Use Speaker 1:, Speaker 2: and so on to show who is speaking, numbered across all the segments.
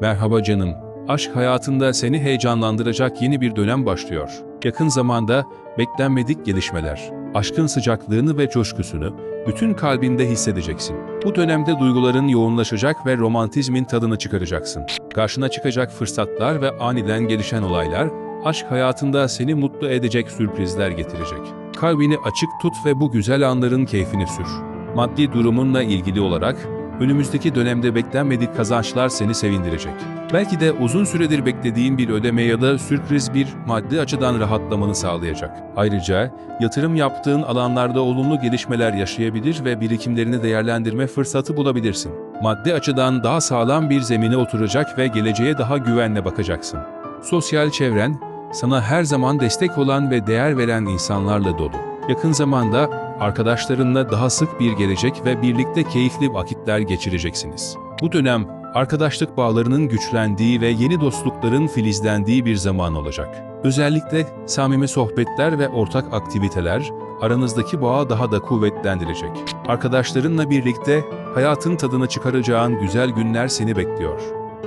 Speaker 1: Merhaba canım. Aşk hayatında seni heyecanlandıracak yeni bir dönem başlıyor. Yakın zamanda beklenmedik gelişmeler, aşkın sıcaklığını ve coşkusunu bütün kalbinde hissedeceksin. Bu dönemde duyguların yoğunlaşacak ve romantizmin tadını çıkaracaksın. Karşına çıkacak fırsatlar ve aniden gelişen olaylar, aşk hayatında seni mutlu edecek sürprizler getirecek. Kalbini açık tut ve bu güzel anların keyfini sür. Maddi durumunla ilgili olarak önümüzdeki dönemde beklenmedik kazançlar seni sevindirecek. Belki de uzun süredir beklediğin bir ödeme ya da sürpriz bir maddi açıdan rahatlamanı sağlayacak. Ayrıca yatırım yaptığın alanlarda olumlu gelişmeler yaşayabilir ve birikimlerini değerlendirme fırsatı bulabilirsin. Maddi açıdan daha sağlam bir zemine oturacak ve geleceğe daha güvenle bakacaksın. Sosyal çevren, sana her zaman destek olan ve değer veren insanlarla dolu. Yakın zamanda arkadaşlarınla daha sık bir gelecek ve birlikte keyifli vakitler geçireceksiniz. Bu dönem arkadaşlık bağlarının güçlendiği ve yeni dostlukların filizlendiği bir zaman olacak. Özellikle samimi sohbetler ve ortak aktiviteler aranızdaki bağı daha da kuvvetlendirecek. Arkadaşlarınla birlikte hayatın tadını çıkaracağın güzel günler seni bekliyor.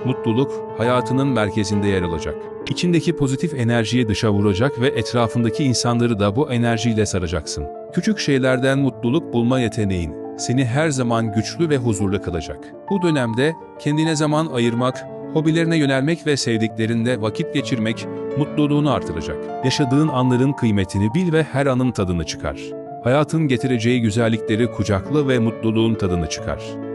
Speaker 1: Mutluluk hayatının merkezinde yer alacak. İçindeki pozitif enerjiyi dışa vuracak ve etrafındaki insanları da bu enerjiyle saracaksın. Küçük şeylerden mutluluk bulma yeteneğin seni her zaman güçlü ve huzurlu kılacak. Bu dönemde kendine zaman ayırmak, hobilerine yönelmek ve sevdiklerinle vakit geçirmek mutluluğunu artıracak. Yaşadığın anların kıymetini bil ve her anın tadını çıkar. Hayatın getireceği güzellikleri kucakla ve mutluluğun tadını çıkar.